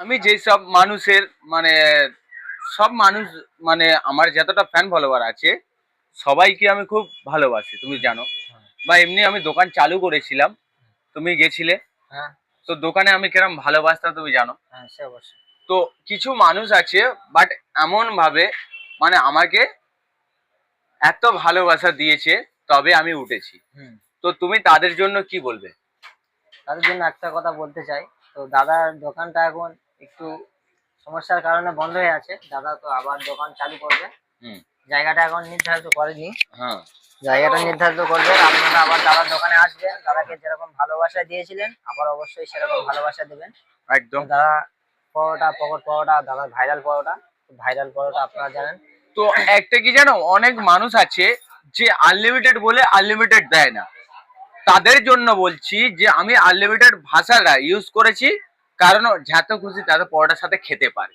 আমি যেই সব মানুষের মানে সব মানুষ মানে আমার যতটা ফ্যান ফলোয়ার আছে সবাইকে আমি খুব ভালোবাসি তুমি জানো। বা এমনি আমি দোকান চালু করেছিলাম তুমি গেছিলে। হ্যাঁ। তো দোকানে আমি কিরম ভালোবাসতাম তুমি জানো? হ্যাঁ তো কিছু মানুষ আছে বাট এমন ভাবে মানে আমাকে এত ভালোবাসা দিয়েছে তবে আমি উঠেছি। তো তুমি তাদের জন্য কি বলবে? তাদের জন্য একটা কথা বলতে চাই। তো দাদার দোকানটা এখন একটু সমস্যার কারণে বন্ধ হয়ে আছে। দাদা তো আবার দোকান চালু করবে। জায়গাটা এখন নির্ধারিত করেনি। হ্যাঁ। জায়গাটা নির্ধারিত করবে। আপনারা আবার দাদার দোকানে আসবেন। দাদাকে যেরকম ভালোবাসা দিয়েছিলেন আবার অবশ্যই সেরকম ভালোবাসা দেবেন। একদম। দাদা পরোটা পকট পরোটা দাদার ভাইরাল পরোটা। ভাইরাল পরোটা আপনারা জানেন। তো একটা কি জানো অনেক মানুষ আছে যে আনলিমিটেড বলে আনলিমিটেড দেয় না। তাদের জন্য বলছি যে আমি আনলিমিটেড ভাষাটা ইউজ করেছি। কারণ যত খুশি তাতে পরোটার সাথে খেতে পারে।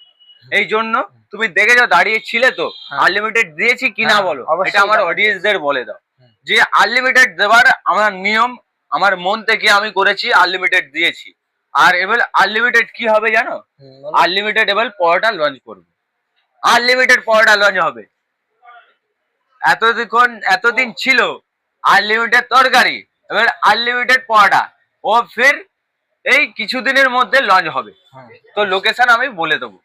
এই জন্য তুমি দেখে যাও দাঁড়িয়ে ছিলে তো হ্যাঁ। আনলিমিটেড দিয়েছি কিনা হ্যাঁ, বলো? এটা আমার। অডিয়েন্সদের বলে দাও। যে আনলিমিটেড দেওয়ার আমার নিয়ম আমার মন থেকে আমি করেছি আনলিমিটেড দিয়েছি। আর এবার আনলিমিটেড কি হবে জানো? আনলিমিটেড এবার পরোটা লঞ্চ করবে। আনলিমিটেড পরোটা লঞ্চ হবে। এতদিন এতদিন ছিল আনলিমিটেড তরকারি এবার আনলিমিটেড পরোটা। ও ফির এই কিছুদিনের মধ্যে লঞ্চ হবে। তো লোকেশন আমি বলে দেবো।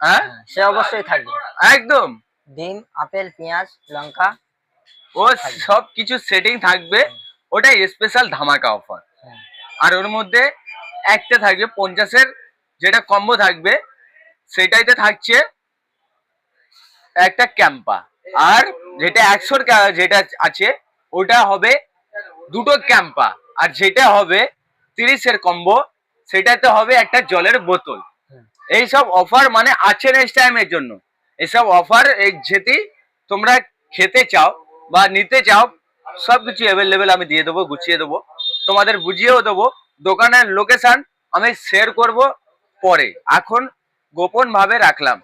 হ্যাঁ? হ্যাঁ, সে অবশ্যই থাকবে। একদম। ডিম আপেল পেঁয়াজ লঙ্কা। ও সব কিছু সেটিং থাকবে। ওটা স্পেশাল ধামাকা অফার আর ওর মধ্যে একটা থাকবে পঞ্চাশের যেটা কম্বো থাকবে সেটাইতে থাকছে একটা ক্যাম্পা আর যেটা একশোর যেটা আছে ওটা হবে দুটো ক্যাম্পা আর যেটা হবে তিরিশের কম্বো সেটাতে হবে একটা জলের বোতল। হুম। এইসব অফার মানে আছে নেক্সট টাইমের জন্য। এসব অফার যেটি তোমরা খেতে চাও বা নিতে চাও সবকিছু অ্যাভেলেবেল আমি দিয়ে দেবো গুছিয়ে দেবো। তোমাদের বুঝিয়েও দেবো। দোকানের লোকেশন আমি শেয়ার করব পরে। এখন গোপন ভাবে রাখলাম।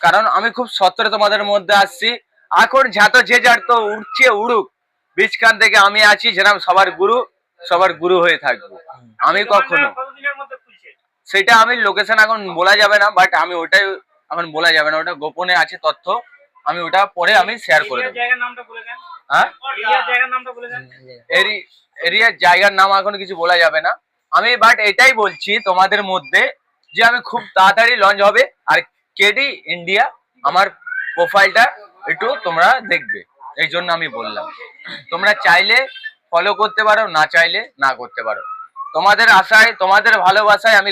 কারণ আমি খুব সত্তরে তোমাদের মধ্যে আসছি। এখন যত যে যার তো উঠছে উড়ুক। বীজখান থেকে আমি আছি যেরকম সবার গুরু। সবার গুরু হয়ে থাকব। আমি কখনো। সেটা আমি লোকেশন এখন বলা যাবে না বাট আমি ওটাই এখন বলা যাবে না। ওটা গোপনে আছে তথ্য। আমি ওটা পরে আমি শেয়ার করে দেবো। হ্যাঁ? এরিয়ার জায়গার নাম এখন কিছু বলা যাবে না। আমি বাট এটাই বলছি তোমাদের মধ্যে যে আমি খুব তাড়াতাড়ি লঞ্চ হবে। আর কেডি ইন্ডিয়া আমার প্রোফাইলটা একটু তোমরা দেখবে। এই জন্য আমি বললাম। তোমরা চাইলে ফলো করতে পারো না চাইলে না করতে পারো। তোমাদের আশায় তোমাদের ভালোবাসায় আমি